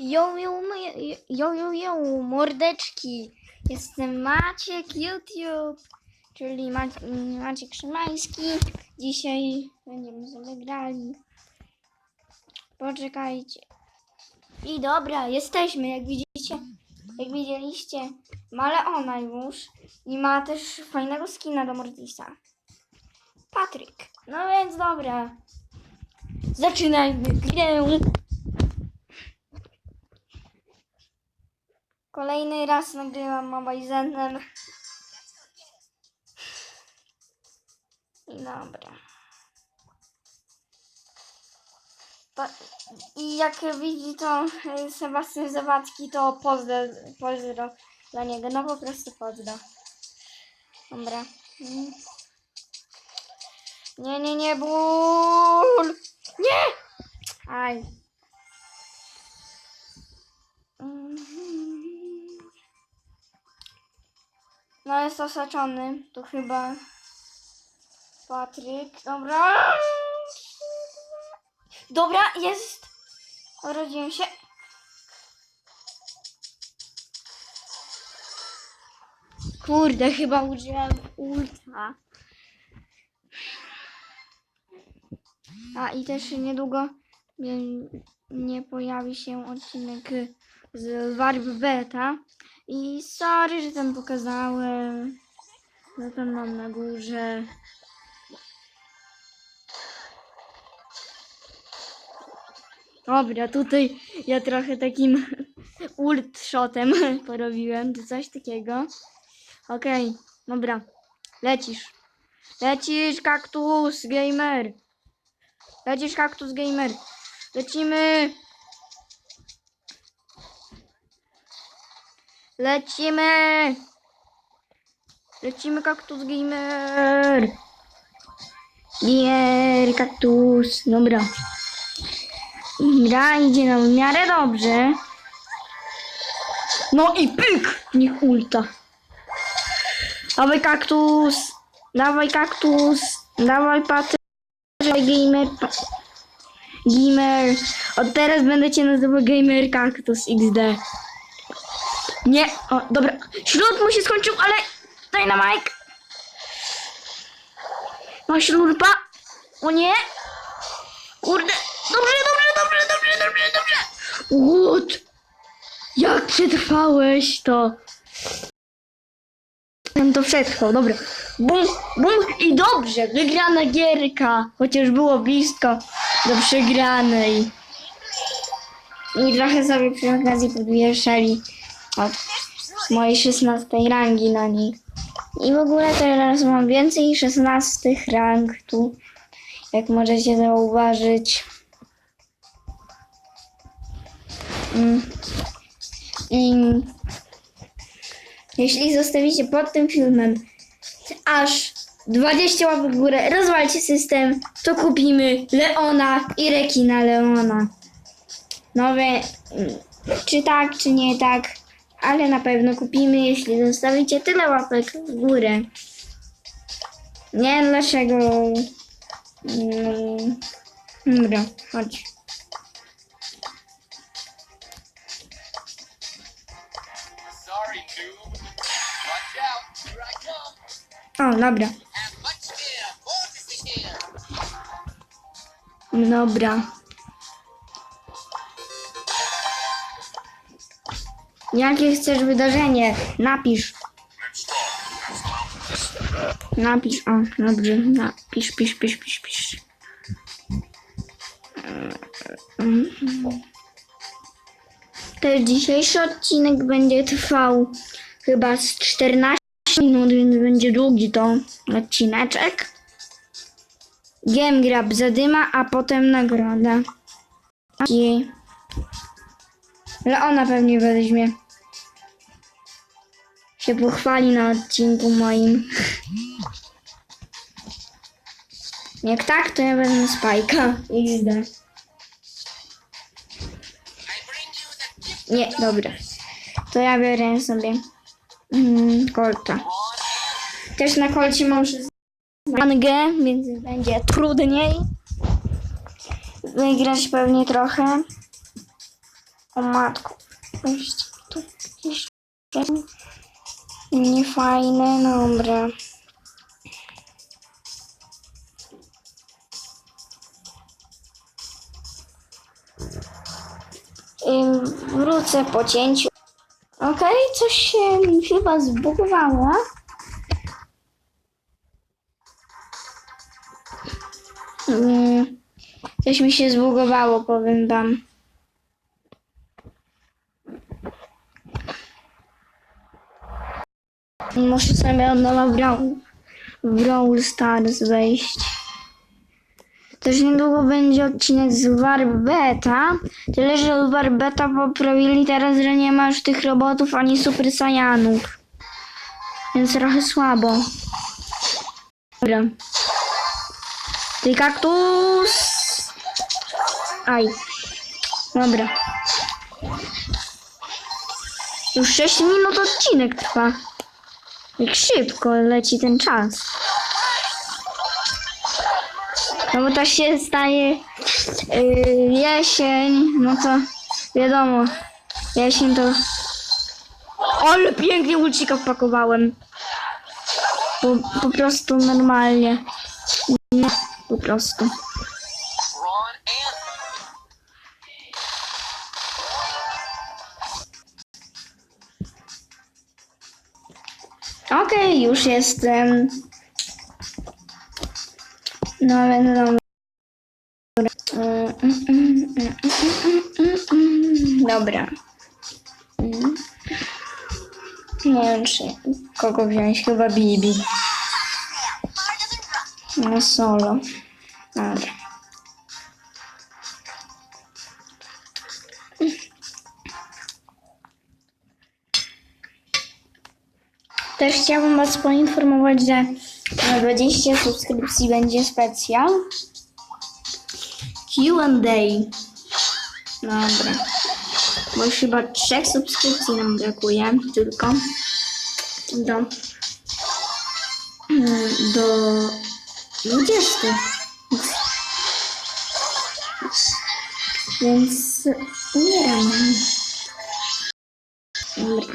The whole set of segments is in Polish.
Jo, jo, jo, mordeczki. Jestem Maciek YouTube, czyli Mac- Maciek Szymański. Dzisiaj będziemy sobie grali. Poczekajcie. I dobra, jesteśmy, jak widzicie. Jak widzieliście, ma Leona już i ma też fajnego skina do Mortisa. Patryk. No więc dobra. Zaczynajmy grę. Kolejny raz nagrywam Mobile Zenem. I dobra. Pa- I jak widzi to y, Sebastian Zawadzki, to pozdro, pozdro dla niego. No po prostu pozdro. Dobra. Nie, nie, nie, ból! Nie! Aj. Mhm. No jest osaczony. To chyba Patryk. Dobra. Dobra, jest. Urodziłem się. Kurde, chyba użyłem ultra. A i też niedługo nie- nie pojawi się odcinek z Warp Beta. I sorry, że tam pokazałem. No tam mam na górze. Dobra, tutaj ja trochę takim ult shotem porobiłem, czy coś takiego. Okej, dobra. Lecisz. Lecisz, kaktus gamer. Lecisz, kaktus gamer. Lecimy. Lecimy. Lecimy, kaktus gamer. Gamer, kaktus. Dobra. Gra idzie nam w miarę dobrze. No i pyk! Niech ulta. Dawaj kaktus. Dawaj kaktus. Dawaj patry. Dawaj gamer. pa- Gamer. Od teraz będę cię nazywał gamer kaktus XD. Nie. O, dobra. Ślub mu się skończył, ale daj na Mike. Ma ślurpa. O nie. Kurde. Dobrze, dobrze, dobrze, dobrze, dobrze, dobrze. What? Jak przetrwałeś to? Ten to przetrwał, dobra. Bum, bum i dobrze, wygrana gierka. Chociaż było blisko do przegranej. I trochę sobie przy okazji podwieszali od mojej 16 rangi na niej. I w ogóle teraz mam więcej 16 rang tu, jak możecie zauważyć. Mm. I jeśli zostawicie pod tym filmem aż 20 łapek w górę, rozwalcie system, to kupimy Leona i rekina Leona. Nowe, czy tak, czy nie tak, ale na pewno kupimy, jeśli zostawicie tyle łapek w górę. Nie, dlaczego? Mm, Dobra, chodź. O, dobra. Dobra. Jakie chcesz wydarzenie? Napisz. Napisz, o, dobrze, napisz, pisz, pisz, pisz, pisz. Też dzisiejszy odcinek będzie trwał chyba z 14 minut, więc będzie długi to odcineczek. Game grab zadyma, a potem nagroda. I... Leona pewnie weźmie. Się pochwali na odcinku moim. Jak tak, to ja wezmę Spajka. XD. Nie, dobra. To ja biorę sobie mm, Colta. Też na kolcie mam rangę, więc będzie trudniej wygrać pewnie trochę. O matko. Weźcie tu jeszcze. Niefajne, dobra. Wrócę po cięciu. Okej, coś się mi chyba zbugowało. Coś mi się zbugowało, powiem wam. Muszę sobie od nowa Brawl, Brawl Stars wejść. Też niedługo będzie odcinek z Warbeta. Tyle, że Warbeta poprawili teraz, że nie ma już tych robotów ani Super Saiyanów. Więc trochę słabo. Dobra. Ty kaktus! Aj. Dobra. Już 6 minut odcinek trwa. Jak szybko leci ten czas. No bo tak się staje yy, jesień, no to wiadomo, jesień to... Ale pięknie ulcika wpakowałem. Po, po prostu normalnie. Nie, po prostu. Okej, już jestem. No ale no dobra. Dobra. Nie wiem, czy kogo wziąć. Chyba Bibi. No solo. Dobra. Też chciałabym Was poinformować, że na 20 subskrypcji będzie specjal Q&A. Dobra. Bo już chyba trzech subskrypcji nam brakuje tylko do mm, do 20. Więc nie wiem. Dobra.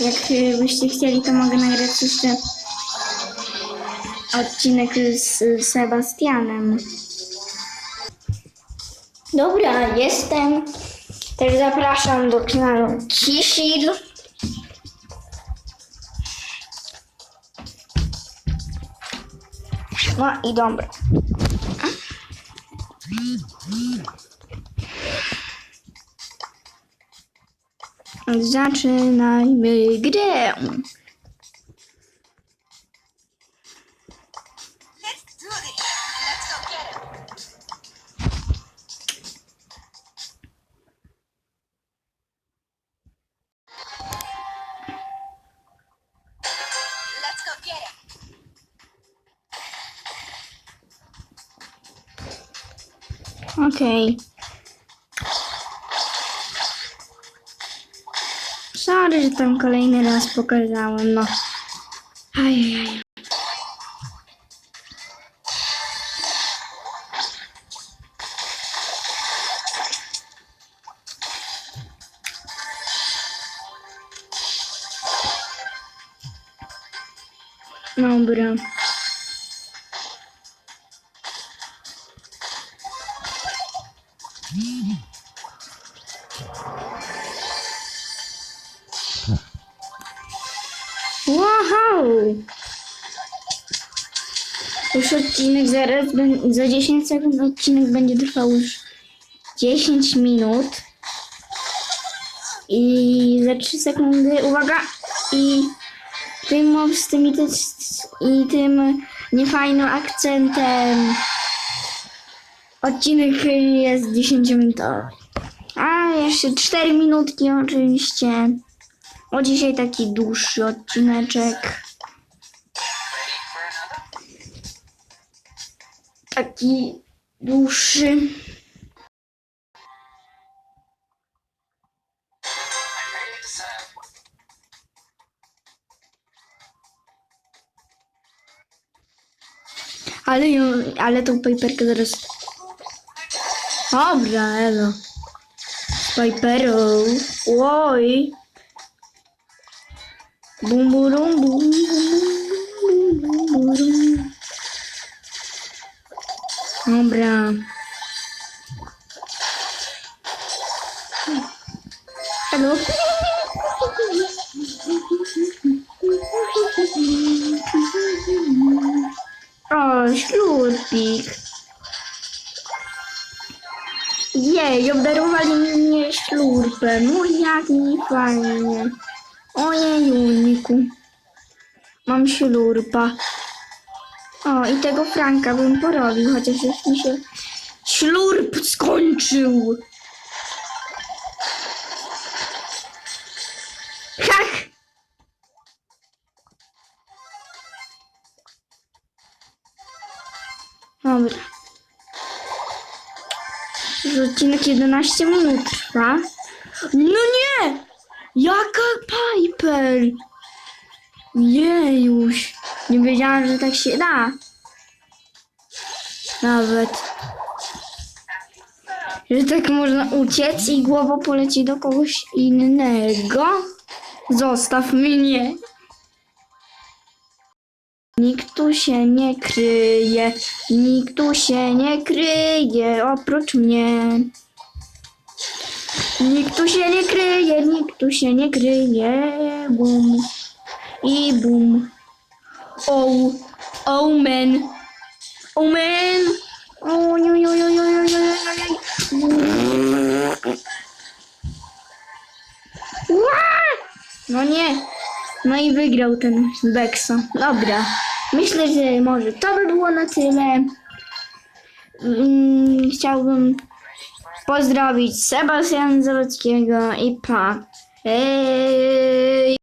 Jak y, byście chcieli, to mogę nagrać jeszcze odcinek z Sebastianem. Dobra, jestem. Też zapraszam do kanału Kishil. No i dobra. Zaczynajmy grę. Let's do this. Okej. Sorry, że tam kolejny raz pokazałem, no. Ajajaj. Dobra. Już odcinek zaraz, za 10 sekund odcinek będzie trwał już 10 minut. I za 3 sekundy, uwaga, i tym z tym i, ty, i tym niefajnym akcentem. Odcinek jest 10 minutowy. A jeszcze 4 minutki oczywiście. O dzisiaj taki dłuższy odcineczek. Taki dłuższy. I'm ready to serve. Ale, ją- ale tą paperkę zaraz. Dobra, elo. Z Piperą. Oj. Bum, burum, bum, bum, Jej, obdarowali mnie ślubem. No jak mi fajnie. Ojejuniku. Mam ślurpa. O, i tego Franka bym porobił, chociaż już mi się ślurp skończył. Hach! Dobra. Już odcinek 11 minut trwa. No nie! Jaka Piper! Jejuś. Nie wiedziałam, że tak się da. Nawet. Że tak można uciec i głowa poleci do kogoś innego. Zostaw mnie. Nikt tu się nie kryje, nikt tu się nie kryje oprócz mnie. Nikt tu się nie kryje, nikt tu się nie kryje. Bum i bum. O, oh man. Oh man. Oj, oj, oj, oj, oj, oj, oj. Ła! No nie. No i wygrał ten Bekso. Dobra. Myślę, że może to by było na tyle. Mm, Chciałbym pozdrowić Sebastiana Zawadzkiego i pa. Hej!